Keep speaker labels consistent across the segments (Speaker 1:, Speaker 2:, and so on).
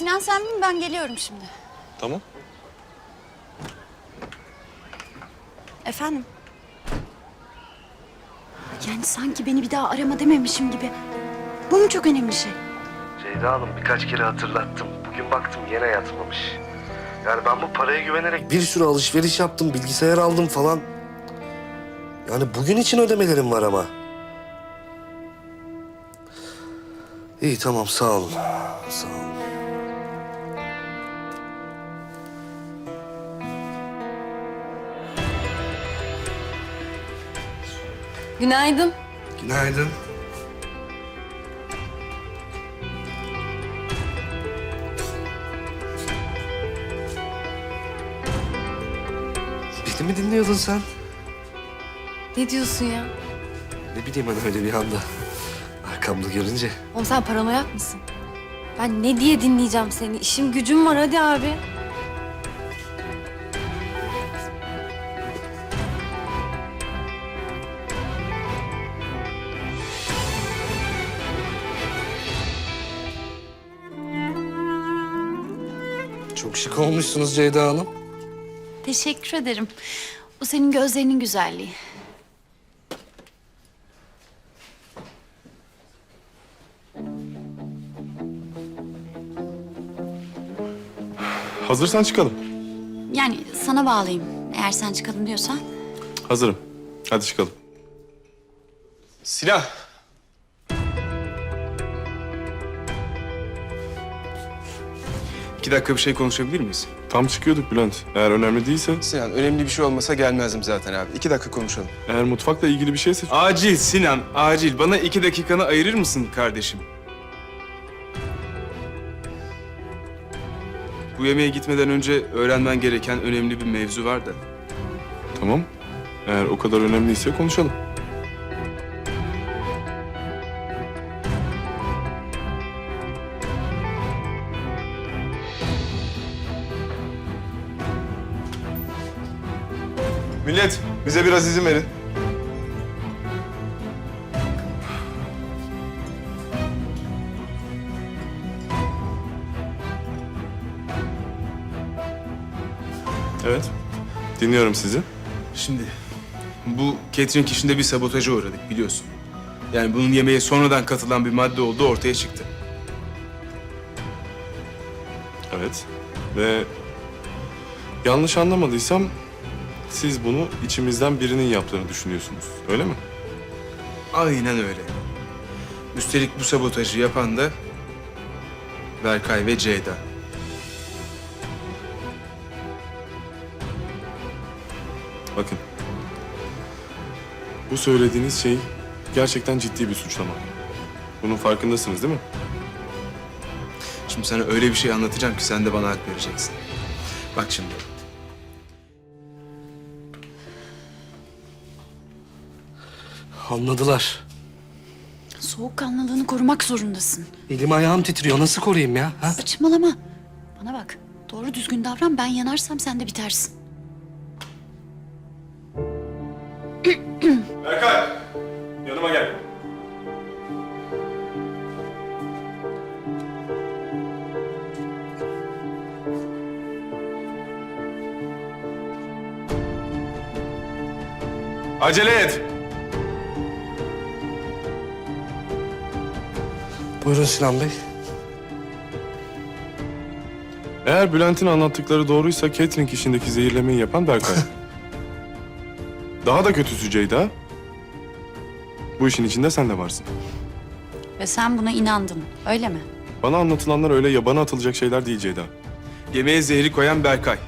Speaker 1: Sinan sen bin ben geliyorum şimdi.
Speaker 2: Tamam.
Speaker 1: Efendim? Yani sanki beni bir daha arama dememişim gibi. Bu mu çok önemli şey?
Speaker 3: Ceyda Hanım birkaç kere hatırlattım. Bugün baktım yine yatmamış. Yani ben bu paraya güvenerek bir sürü alışveriş yaptım, bilgisayar aldım falan. Yani bugün için ödemelerim var ama. İyi tamam sağ olun. Sağ olun.
Speaker 1: Günaydın.
Speaker 3: Günaydın. Beni mi dinliyordun sen?
Speaker 1: Ne diyorsun ya?
Speaker 3: Ne bileyim ben öyle bir anda. Arkamda görünce.
Speaker 1: Oğlum sen paranoyak mısın? Ben ne diye dinleyeceğim seni? İşim gücüm var hadi abi.
Speaker 3: Çok şık olmuşsunuz Ceyda Hanım.
Speaker 1: Teşekkür ederim. Bu senin gözlerinin güzelliği.
Speaker 2: Hazırsan çıkalım.
Speaker 1: Yani sana bağlayayım. Eğer sen çıkalım diyorsan.
Speaker 2: Hazırım. Hadi çıkalım. Silah.
Speaker 4: İki dakika bir şey konuşabilir miyiz?
Speaker 2: Tam çıkıyorduk Bülent. Eğer önemli değilse,
Speaker 4: Sinan önemli bir şey olmasa gelmezdim zaten abi. İki dakika konuşalım.
Speaker 2: eğer mutfakla ilgili bir şeyse...
Speaker 4: Acil Sinan, acil. Bana iki dakikanı ayırır mısın kardeşim? Bu yemeğe gitmeden önce öğrenmen gereken önemli bir mevzu var da.
Speaker 2: Tamam. Eğer o kadar önemliyse konuşalım.
Speaker 4: Millet, bize biraz izin verin.
Speaker 2: Evet. Dinliyorum sizi.
Speaker 4: Şimdi bu catering işinde bir sabotaja uğradık biliyorsun. Yani bunun yemeğe sonradan katılan bir madde olduğu ortaya çıktı.
Speaker 2: Evet. Ve yanlış anlamadıysam siz bunu içimizden birinin yaptığını düşünüyorsunuz. Öyle mi?
Speaker 4: Aynen öyle. Üstelik bu sabotajı yapan da Berkay ve Ceyda.
Speaker 2: Bakın. Bu söylediğiniz şey gerçekten ciddi bir suçlama. Bunun farkındasınız değil mi?
Speaker 4: Şimdi sana öyle bir şey anlatacağım ki sen de bana hak vereceksin. Bak şimdi.
Speaker 3: Anladılar.
Speaker 1: Soğukkanlılığını korumak zorundasın.
Speaker 3: Elim ayağım titriyor. Nasıl koruyayım ya? Ha?
Speaker 1: Saçmalama. Bana bak. Doğru düzgün davran. Ben yanarsam sen de bitersin.
Speaker 2: Berkay! Yanıma gel. Acele et.
Speaker 3: Buyurun Sinan Bey.
Speaker 2: Eğer Bülent'in anlattıkları doğruysa catering işindeki zehirlemeyi yapan Berkay. Daha da kötüsü Ceyda. Bu işin içinde sen de varsın.
Speaker 1: Ve sen buna inandın. Öyle mi?
Speaker 2: Bana anlatılanlar öyle yabana atılacak şeyler değil Ceyda.
Speaker 4: Yemeğe zehri koyan Berkay.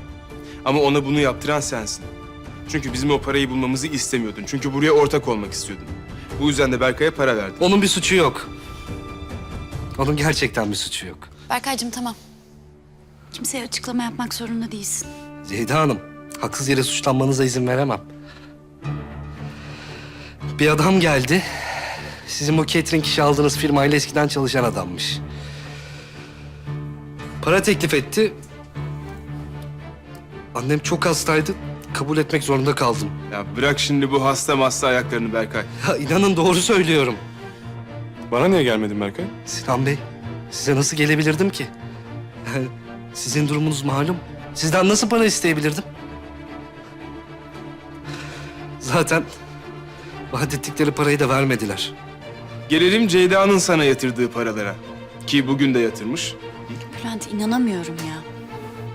Speaker 4: Ama ona bunu yaptıran sensin. Çünkü bizim o parayı bulmamızı istemiyordun. Çünkü buraya ortak olmak istiyordun. Bu yüzden de Berkay'a para verdin.
Speaker 3: Onun bir suçu yok. Onun gerçekten bir suçu yok.
Speaker 1: Berkaycığım tamam. Kimseye açıklama yapmak zorunda değilsin.
Speaker 3: Ceyda Hanım, haksız yere suçlanmanıza izin veremem. Bir adam geldi. Sizin bu catering işi aldığınız firmayla eskiden çalışan adammış. Para teklif etti. Annem çok hastaydı. Kabul etmek zorunda kaldım.
Speaker 4: Ya bırak şimdi bu hasta masta ayaklarını Berkay.
Speaker 3: Ya inanın doğru söylüyorum.
Speaker 2: Bana niye gelmedin Berkay?
Speaker 3: Sinan Bey, size nasıl gelebilirdim ki? Sizin durumunuz malum. Sizden nasıl para isteyebilirdim? Zaten vaat ettikleri parayı da vermediler.
Speaker 4: Gelelim Ceyda'nın sana yatırdığı paralara. Ki bugün de yatırmış.
Speaker 5: Bülent inanamıyorum ya.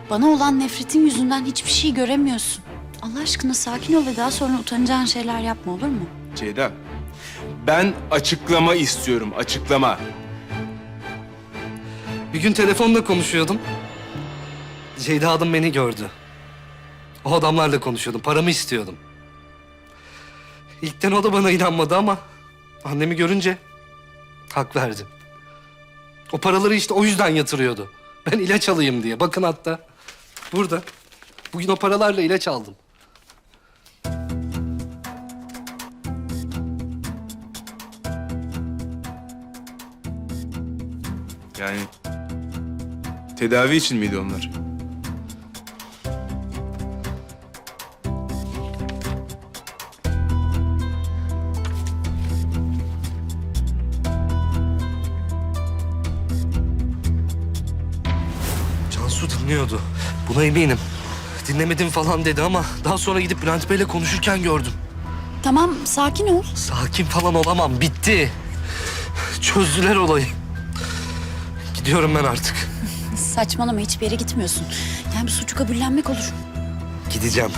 Speaker 5: Bana olan nefretin yüzünden hiçbir şey göremiyorsun. Allah aşkına sakin ol ve daha sonra utanacağın şeyler yapma olur mu?
Speaker 4: Ceyda, ben açıklama istiyorum, açıklama.
Speaker 3: Bir gün telefonla konuşuyordum. Ceyda Hanım beni gördü. O adamlarla konuşuyordum. Paramı istiyordum. İlkten o da bana inanmadı ama annemi görünce hak verdi. O paraları işte o yüzden yatırıyordu. Ben ilaç alayım diye. Bakın hatta burada. Bugün o paralarla ilaç aldım.
Speaker 4: Yani tedavi için miydi onlar?
Speaker 3: Cansu dinliyordu. Buna eminim. Dinlemedim falan dedi ama daha sonra gidip Bülent Bey'le konuşurken gördüm.
Speaker 5: Tamam sakin ol.
Speaker 3: Sakin falan olamam. Bitti. Çözdüler olayı. Gidiyorum ben artık.
Speaker 5: Saçmalama hiçbir yere gitmiyorsun. Yani bir suçu kabullenmek olur.
Speaker 3: Gideceğim.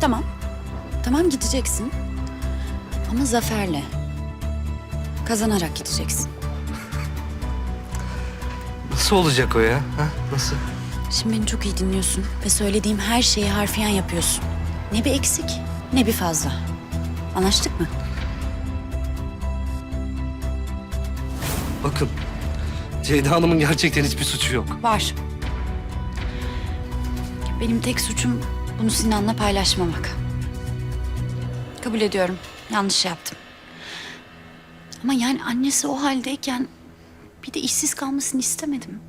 Speaker 5: Tamam. Tamam gideceksin. Ama zaferle. Kazanarak gideceksin.
Speaker 3: Nasıl olacak o ya? Ha? Nasıl?
Speaker 5: Şimdi beni çok iyi dinliyorsun ve söylediğim her şeyi harfiyen yapıyorsun. Ne bir eksik ne bir fazla. Anlaştık mı?
Speaker 3: Bakın. Ceyda Hanım'ın gerçekten hiçbir suçu yok.
Speaker 5: Var. Benim tek suçum bunu Sinan'la paylaşmamak. Kabul ediyorum. Yanlış yaptım. Ama yani annesi o haldeyken bir de işsiz kalmasını istemedim.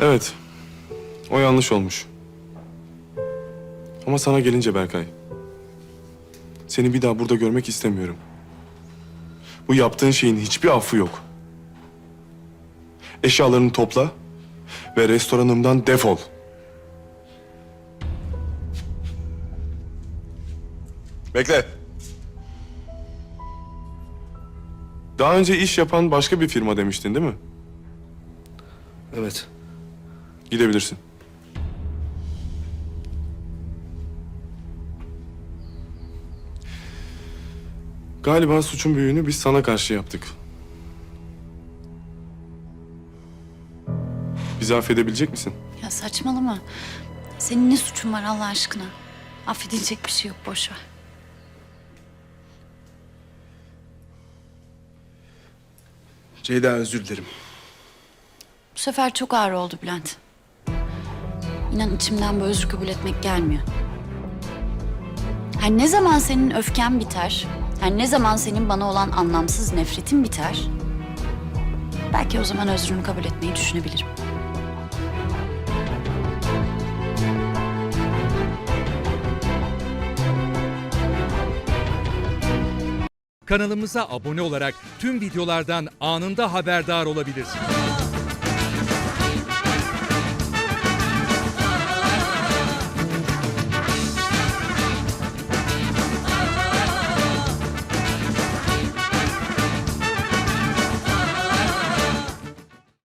Speaker 2: Evet. O yanlış olmuş. Ama sana gelince Berkay. Seni bir daha burada görmek istemiyorum. Bu yaptığın şeyin hiçbir affı yok. Eşyalarını topla ve restoranımdan defol. Bekle. Daha önce iş yapan başka bir firma demiştin değil mi?
Speaker 3: Evet.
Speaker 2: Gidebilirsin. Galiba suçun büyüğünü biz sana karşı yaptık. Bizi affedebilecek misin?
Speaker 5: Ya saçmalama. Senin ne suçun var Allah aşkına? Affedilecek bir şey yok boş ver.
Speaker 4: Ceyda özür dilerim.
Speaker 5: Bu sefer çok ağır oldu Bülent. İnan içimden bu özür kabul etmek gelmiyor. Her ne zaman senin öfken biter, her ne zaman senin bana olan anlamsız nefretin biter... ...belki o zaman özrünü kabul etmeyi düşünebilirim.
Speaker 6: Kanalımıza abone olarak tüm videolardan anında haberdar olabilirsiniz.